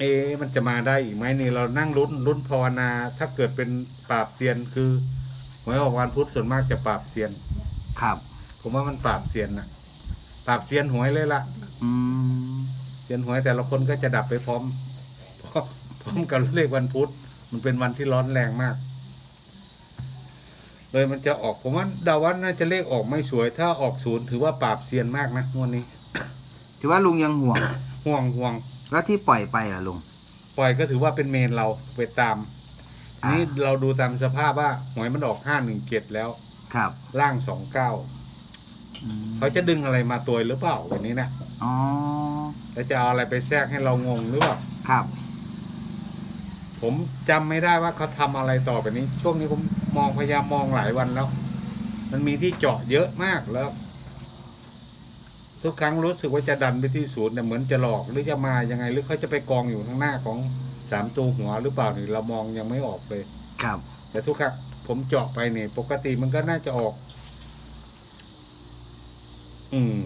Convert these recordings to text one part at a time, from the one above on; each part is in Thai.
เอ๊ะมันจะมาได้อีกไหมนี่เรานั่งลุ้นลุ้นภาวนา ถ้าเกิดเป็นปราบเซียนคือหวยออกวันพุธส่วนมากจะปราบเซียน ครับ ผมว่ามันปราบเซียนนะปราบเซียนหวยเลยละอืมเซียนหวยแต่ละคนก็จะดับไปพร้อมพร้อมพร้อมกับเลขวันพุธมันเป็นวันที่ร้อนแรงมาก เลยมันจะออกผมว่าเดาว่าน่าจะเลขออกไม่สวย ถ้าออกศูนย์ถือว่าปราบเซียนมากนะงวดนี้ ถือว่าลุงยังห่วง ห่วงห่วง แล้วที่ปล่อยไปล่ะลุง ปล่อยก็ถือว่าเป็นเมนเราไปตาม อ่านี่เราดูตามสภาพว่าหวยมันออกห้าหนึ่งเจ็ดแล้ว ครับล่างสองเก้าอืมเขาจะดึงอะไรมาตัวหรือเปล่าวันนี้นะอ๋อแล้วจะเอาอะไรไปแทรกให้เรางงหรือเปล่า ครับ ผมจำไม่ได้ว่าเขาทำอะไรต่อไปนี้ ช่วงนี้ผมมองพยายามมองหลายวันแล้ว มันมีที่เจาะเยอะมากแล้ว ทุกครั้งรู้สึกว่าจะดันไปที่ศูนย์แต่เหมือนจะหลอกหรือจะมายังไง หรือเขาจะไปกองอยู่ข้างหน้าของสามตัวหัวหรือเปล่านี่เรามองยังไม่ออกเลย ครับ แต่ทุกครั้งผมเจาะไปเนี่ยปกติมันก็น่าจะออก อืม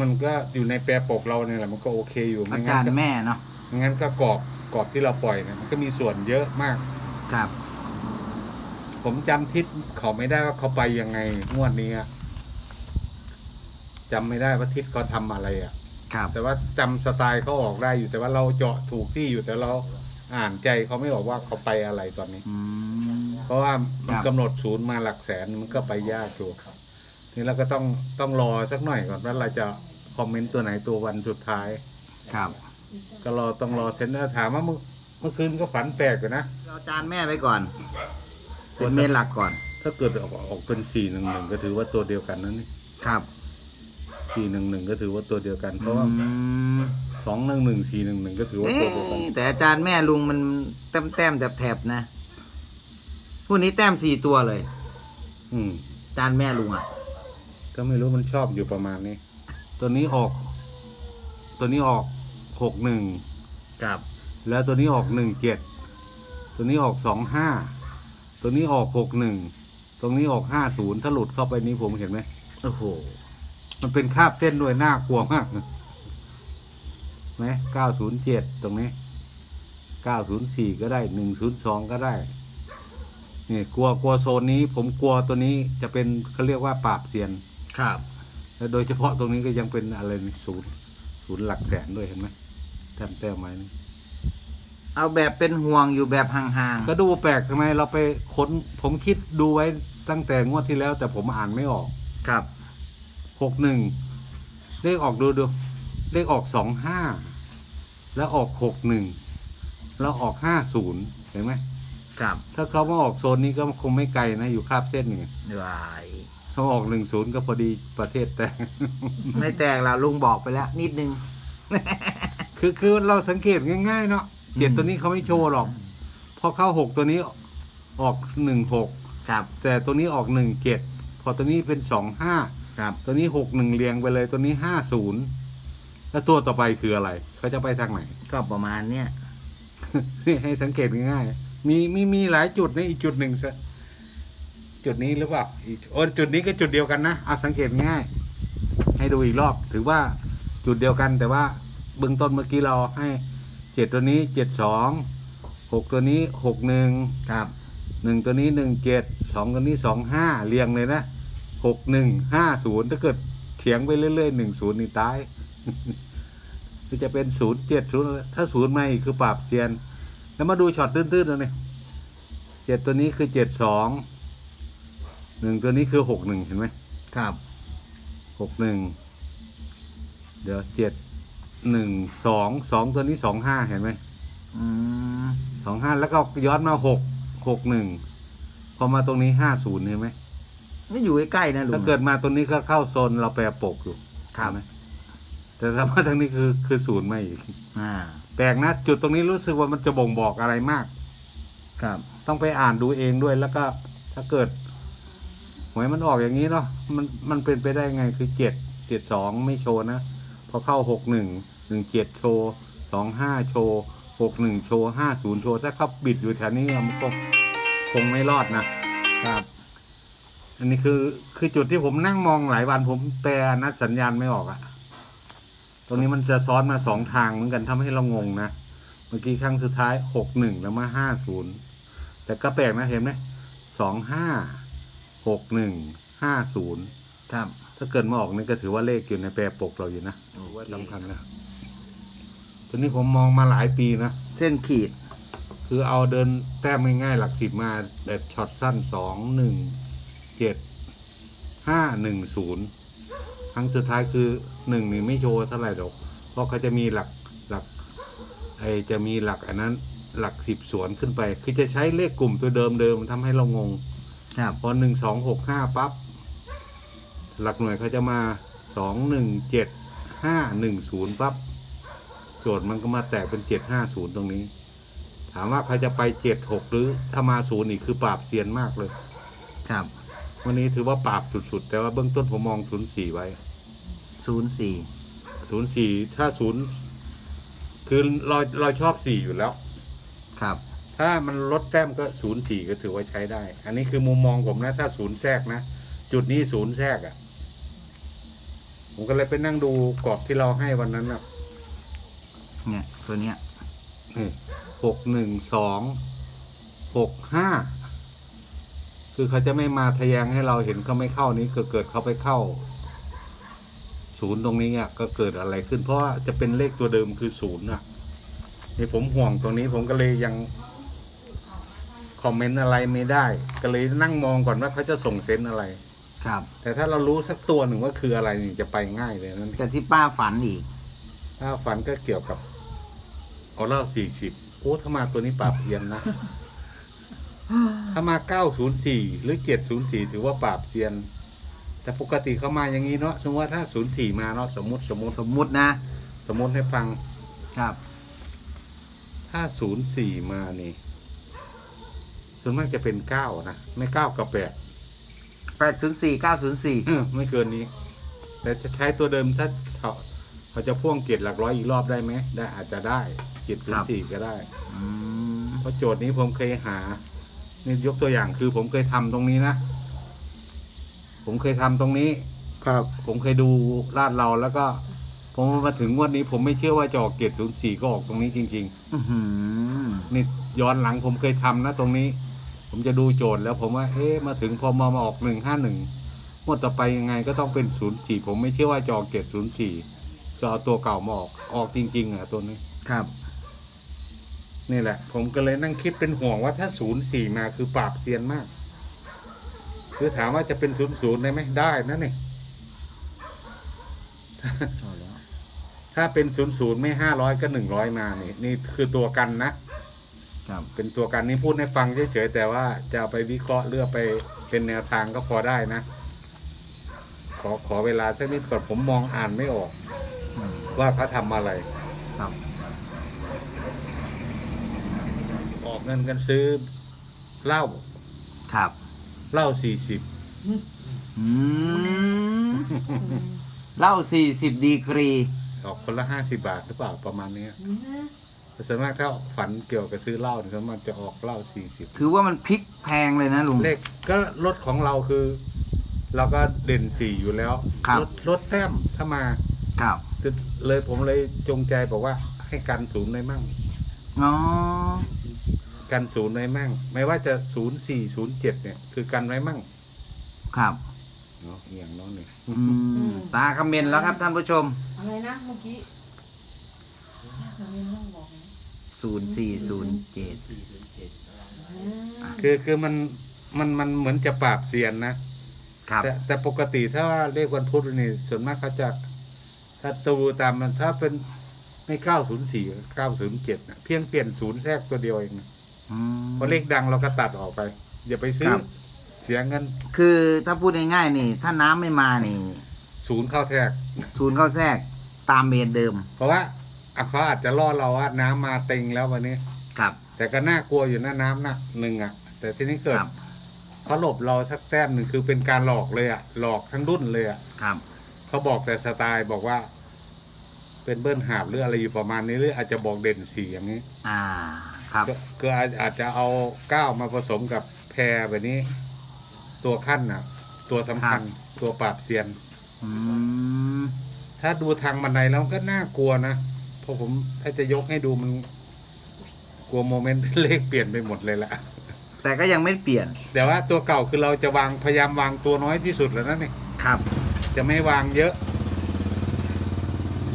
มันก็อยู่ในแปรปกเราเนี่ยแหละมันก็โอเคอยู่อาไม่จางั้รนก็ย์แม่เนาะไม่งั้นก็กรอบกรอบที่เราปล่อยเนี่ยมันก็มีส่วนเยอะมาก ครับ ผมจำทิศเขาไม่ได้ว่าเขาไปยังไงงวดนี้อะจำไม่ได้ว่าทิศเขาทำอะไรอะครับ แต่ว่าจำสไตล์เขาออกได้อยู่แต่ว่าเราเจาะถูกที่อยู่แต่เราอ่านใจเขาไม่ออกว่าเขาไปอะไรตอนนี้ อืม เพราะว่ามันครับ กำหนดศูนย์มาหลักแสนมันก็ไปยากอยู่นี่เราก็ต้องต้องรอสักหน่อยก่อนว่าเราจะคอมเมนต์ตัวไหนตัววันสุดท้าย ครับ ก็รอต้องรอเซ็นเตอร์ถามว่าเมื่อเมื่อคืนก็ฝันแปลกอยู่นะเอาจานแม่ไปก่อน เป็นเมนหลักก่อน ถ้าเกิดออกออกเป็นสี่หนึ่งหนึ่งก็ถือว่าตัวเดียวกันนั่นนี่ครับสี่หนึ่งหนึ่งก็ถือว่าตัวเดียวกันเพอืราะว่ามสองหนึ่งหนึ่งสี่หนึ่งหนึ่งก็ถือว่าเอ๊ตัวเดียวกันะแต่อาจารย์แม่ลุงมันแต้มแต้มแถบแถบๆนะผู้นี้แต้มสี่ตัวเลย อืม อาจารย์แม่ลุงอะ ก็ไม่รู้มันชอบอยู่ประมาณนี้ ตัวนี้ออก ตัวนี้ออกหกหนึ่ง ครับ แล้วตัวนี้ออกหนึ่งเจ็ด ตัวนี้ออกสองห้า ตัวนี้ออกหกหนึ่งตรงนี้ออกห้าศูนย์ถ้าหลุดเข้าไปนี้ผมเห็นไหมโอ้โห มันเป็นคาบเส้นด้วยน่ากลัวมากนะไหมเก้าศูนย์เจ็ดตรงนี้เก้าศูนย์สี่ก็ได้หนึ่งศูนย์สองก็ได้นี่กลัวกลัวโซนนี้ ผมกลัวตัวนี้จะเป็นเขาเรียกว่าปราบเซียน ครับแล้วโดยเฉพาะตรงนี้ก็ยังเป็นอะไรนี่ศูนย์ศูนย์หลักแสนด้วยเห็นไหมแต้มแต้มไม้นี่ เอาแบบเป็นห่วงอยู่แบบห่างก็ดูแปลกทำไมเราไปค้นผมคิดดูไว้ตั้งแต่งวดที่แล้ว แต่ผมอ่านไม่ออกๆครับหกหนึ่งเลขออกดูดูเลขออกสองห้าแล้วออกหกหนึ่งแล้วออกห้าศูนย์เห็นไหมครับถ้าเขามาออกโซนนี้ก็คงไม่ไกลนะ อยู่คาบเส้นนี่วายถ้ามาออกหนึ่งศูนย์ก็พอดีประเทศแต่ไม่แตกแล้วลุงบอกไปแล้วนิดนึง คือคือเราสังเกตง่าย ๆ เนาะ เจ็ดอืมตัวนี้เขาไม่โชว์หรอกพอเข้าหกตัวนี้ออกหนึ่งหกครับ แต่ตัวนี้ออกหนึ่งเจ็ดพอตัวนี้เป็นสองห้าครับ ตัวนี้หกหนึ่งเรียงไปเลยตัวนี้ห้าศูนย์แล้วตัวต่อไปคืออะไรเขาจะไปทางไหน ก็ประมาณเนี้ยนี่ให้สังเกตง่ายๆมีมีมีหลายจุดในะอีกจุดหนึ่งซะจุดนี้หรือเปล่าอีกโอ้จุดนี้ก็จุดเดียวกันนะเอาสังเกตง่าย ให้ดูอีกรอบ ถือว่าจุดเดียวกันแต่ว่าเบื้องต้นเมื่อกี้เราให้ เจ็ดตัวนี้เจ็ดสองหกตัวนี้หกหนึ่งครับหนึ่งตัวนี้หนึ่งเจ็ดสองตัวนี้สองห้าเรียงเลยนะหกหนึ่งห้าศูนย์ถ้าเกิดเถียงไปเรื่อยๆหนึ่งศูนย์นี่ตายคือจะเป็นศูนย์เจ็ดศูนย์ถ้าศูนย์มาอีกคือปราบเซียน แล้วมาดูช็อตตื้นๆตรงนี้เจ็ดตัวนี้คือเจ็ดสองหนึ่งตัวนี้คือหกหนึ่งเห็นไหมครับหกหนึ่งเดี๋ยวเจ็ด หนึ่งสองสองตัวนี้สองห้าเห็นไหมอืมสองห้าแล้วก็ย้อนมาหกหกหนึ่งพอมาตรงนี้ห้าศูนย์เห็นไหมไม่อยู่ใกล้ๆนะลุงถ้าเกิดมาตรงนี้ก็เข้าโซนเราแปรปกอยู่ครับเห็นไหมแต่ถ้ามาทางนี้คือคือศูนย์ไม่อีกอ่าแปลกนะจุดตรงนี้รู้สึกว่ามันจะบ่งบอกอะไรมาก ครับ ต้องไปอ่านดูเองด้วยแล้วก็ ถ้าเกิดหวยมันออกอย่างนี้เนาะมันมันเป็นไปได้ไงคือเจ็ดเจ็ดสองไม่โชว์นะพอเข้าหกหนึ่ง หนึ่งเจ็ดโชว์สองห้าโชว์หกหนึ่งโชว์ห้าศูนย์โชว์ถ้าเขาบิดอยู่แถวนี้มันก็คงไม่รอดนะครับ อันนี้คือคือจุดที่ผมนั่งมองหลายวันผมแปลนัดสัญญาณไม่ออกอะตรงนี้มันจะซ้อนมาสองทางเหมือนกันทำให้เรางงนะเมื่อกี้ครั้งสุดท้ายหกหนึ่งแล้วมาห้าศูนย์แต่ก็แปลกนะเห็นไหมสองห้าหกหนึ่งห้าศูนย์ครับถ้าเกิดมาออกนี่ก็ถือว่าเลขอยู่ในแปรปกเราอยู่นะโอเคว่าสำคัญนะ ตัวนี้ผมมองมาหลายปีนะ เส้นขีด คือเอาเดินแต้มง่ายๆหลักสิบมาแบบช็อตสั้นสองหนึ่งเจ็ดห้าหนึ่งศูนย์ครั้งสุดท้ายคือหนึ่งนี่ไม่โชว์เท่าไหร่หรอก เพราะเขาจะมีหลักหลักไอจะมีหลักอันนั้นหลักสิบสวนขึ้นไป คือจะใช้เลขกลุ่มตัวเดิมเดิมๆทำให้เรางงครับพอหนึ่งสองหกห้าปั๊บหลักหน่วยเขาจะมาสองหนึ่งเจ็ดห้าหนึ่งศูนย์ปั๊บ โจทย์มันก็มาแตกเป็นเจ็ดห้าศูนย์ตรงนี้ ถามว่าใครจะไปเจ็ดหกหรือถ้ามาศูนย์อีกคือปราบเซียนมากเลย ครับ วันนี้ถือว่าปราบสุดๆ แต่ว่าเบื้องต้นผมมองศูนย์สี่ไว้ศูนย์สี่ศูนย์สี่ถ้าศูนย์คือเราเราชอบสี่อยู่แล้ว ครับ ถ้ามันลดแต้มก็ศูนย์สี่ก็ถือว่าใช้ได้ อันนี้คือมุมมองผมนะ ถ้าศูนย์แทรกนะ จุดนี้ศูนย์แทรกอะ่ะ ผมก็เลยไปนั่งดูกรอบที่เราให้วันนั้นอะ เนี่ยตัวเนี้ยหกหนึ่งสองหกห้าคือเขาจะไม่มาทะแยงให้เราเห็นเขาไม่เข้านี้คือเกิดเขาไปเข้า ศูนย์ตรงนี้อะก็เกิดอะไรขึ้น เพราะว่าจะเป็นเลขตัวเดิมคือศูนย์อะนี่ผมห่วงตรงนี้ผมก็เลยยังคอมเมนต์อะไรไม่ได้ ก็เลยนั่งมองก่อนว่าเขาจะส่งเซนส์อะไร ครับ แต่ถ้าเรารู้สักตัวหนึ่งว่าคืออะไรนี่จะไปง่ายเลยนั่นแต่ที่ป้าฝันอีกถ้าฝันก็เกี่ยวกับ ออเล่าสี่สิบโอ้ถ้ามาตัวนี้ปราบเซียนนะ ถ้ามาเก้าศูนย์สี่หรือเจ็ดศูนย์สี่ถือว่าปราบเซียน แต่ปกติเขามาอย่างนี้เนาะสมมติว่าถ้าศูนย์สี่มาเนาะสมมติสมมติสมมุตินะ สมมติให้ฟัง ครับ ถ้าศูนย์สี่มานี่ส่วนมากจะเป็นเก้านะไม่เก้ากับแปดแปดศูนย์สี่เก้าศูนย์สี่เออไม่เกินนี้ แต่จะใช้ตัวเดิมถ้าเขาเขาจะพ่วงเกียรหลักร้อยอีกรอบได้ไหมได้อาจจะได้ เกียรศูนย์สี่ก็ได้ อืมเพราะโจทย์นี้ผมเคยหา นี่ยกตัวอย่างคือผมเคยทำตรงนี้นะ ผมเคยทำตรงนี้ ครับ ผมเคยดูลาดเราแล้วก็ผมมาถึงวันนี้ผมไม่เชื่อว่าจะออกเกียรศูนย์สี่ก็ออกตรงนี้จริง อือหือๆ นี่ย้อนหลังผมเคยทำนะตรงนี้ ผมจะดูโจทย์แล้วผมว่าเอ๊ะมาถึงพอมามาออกหนึ่งห้าหนึ่งงวดต่อไปยังไงก็ต้องเป็นศูนย์สี่ผมไม่เชื่อว่าจะออกเกียรศูนย์สี่ก็เอาตัวเก่ามาออกออกจริง ๆอะตัวนี้ ครับ นี่แหละ ผมก็เลยนั่งคิดเป็นห่วงว่าถ้าศูนย์สี่มาคือปราบเซียนมาก คือถามว่าจะเป็นศูนย์ศูนย์ได้ไหมได้นะนี่ถ้าเป็นศูนย์ศูนย์ไม่ห้าร้อยก็หนึ่งร้อยมานี่นี่คือตัวกันนะครับเป็นตัวกันนี่พูดให้ฟังเฉยๆแต่ว่าจะเอาไปวิเคราะห์เลือกไปเป็นแนวทางก็พอได้นะ ขอขอเวลาสักนิดก่อนผมมองอ่านไม่ออกอืมว่าเขาทำอะไรครับ ออกเงินกันซื้อเหล้าครับ เหล้าสี่สิบอืมเหล้าสี่สิบดีกรี ออกคนละห้าสิบาทหรือเปล่าประมาณเนี้ยแต่ส่วนมากถ้าฝันเกี่ยวกับซื้อเหล้าเนี่ยส่วนมากจะออกเหล้าสี่สิบถือว่ามันพลิกแพงเลยนะลุง เลขก็รถของเราคือ เราก็เด่นสี่อยู่แล้วครับ รถรถแต้มถ้ามาครับเลยผมเลยจงใจบอกว่าให้กันศูนย์ในมั่งอ๋อ กันศูนย์ในมั่ง ไม่ว่าจะศูนย์สี่ศูนย์เจ็ดเนี่ย คือกันไว้มั่งครับ เนาะอย่างน้อยเนี่ยอืมตาคอมเมนต์แล้วครับท่านผู้ชม อะไรนะเมื่อกี้ทำไมต้องบอกนะศูนย์สี่ศูนย์เจ็ดอ่าคือคือมันมันมันเหมือนจะปราบเซียนนะ ครับ แต่แต่ปกติถ้าว่าเลขวันพุธนี่ส่วนมากเขาจะถ้าตูตามมันถ้าเป็นไม่เก้าศูนย์สี่เก้าศูนย์เจ็ดนะเพียงเปลี่ยนศูนย์แทรกตัวเดียวเองนะ อืมเพราะเลขดังเราก็ตัดออกไป อย่าไปซื้อ ครับ เสียเงินคือถ้าพูดง่ายๆนี่ ถ้าน้ำไม่มานี่ ศูนย์เข้าแทรก ทุนเข้าแทรกตามเมนเดิมเพราะว่าอะเขาอาจจะล่อเราว่าน้ำมาเต็งแล้ววันนี้ ครับ แต่ก็น่ากลัวอยู่นะน้ำหนักหนึ่งอะ แต่ทีนี้เกิดครับ เขาหลบเราสักแต้มหนึ่งคือเป็นการหลอกเลยอะ หลอกทั้งรุ่นเลยอะครับ เขาบอกแต่สไตล์บอกว่า เป็นเบิ้ลหาบหรืออะไรอยู่ประมาณนี้หรืออาจจะบอกเด่นสีอย่างนี้ อ่า ครับก็ก็อาจอาจจะเอาก้าวมาผสมกับแพรแบบนี้ ตัวขั้นน่ะ ตัวสำคัญตัวปราบเซียน อืมถถ้าดูทางบันไดแล้วก็น่ากลัวนะเพราะผมถ้าจะยกให้ดูมัน กลัวโมเมนต์เลขเปลี่ยนไปหมดเลยละแต่ก็ยังไม่เปลี่ยนแต่ว่าตัวเก่าคือเราจะวางพยายามวางตัวน้อยที่สุดแล้วนะนี่ครับ จะไม่วางเยอะ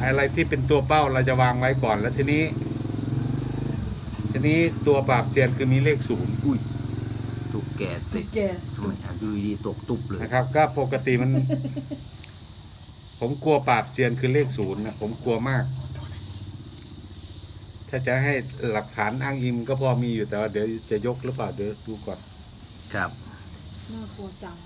อะไรที่เป็นตัวเป้าเราจะวางไว้ก่อนแล้วทีนี้ที นี้ตัวปราบเซียนคือมีเลขศูนย์อุ้ยตุกแกตุ๊ติกดแกทำไมอะดูดีๆตกตุบเลยนะครับ ก็ปกติมัน ผมกลัวปราบเซียนคือเลขศูนย์นะผมกลัวมาก ถ้าจะให้หลักฐานอ้างอิงก็พอมีอยู่แต่ว่าเดี๋ยวจะยกหรือเปล่าเดี๋ยวดูก่อน ครับ น่ากลัวจัง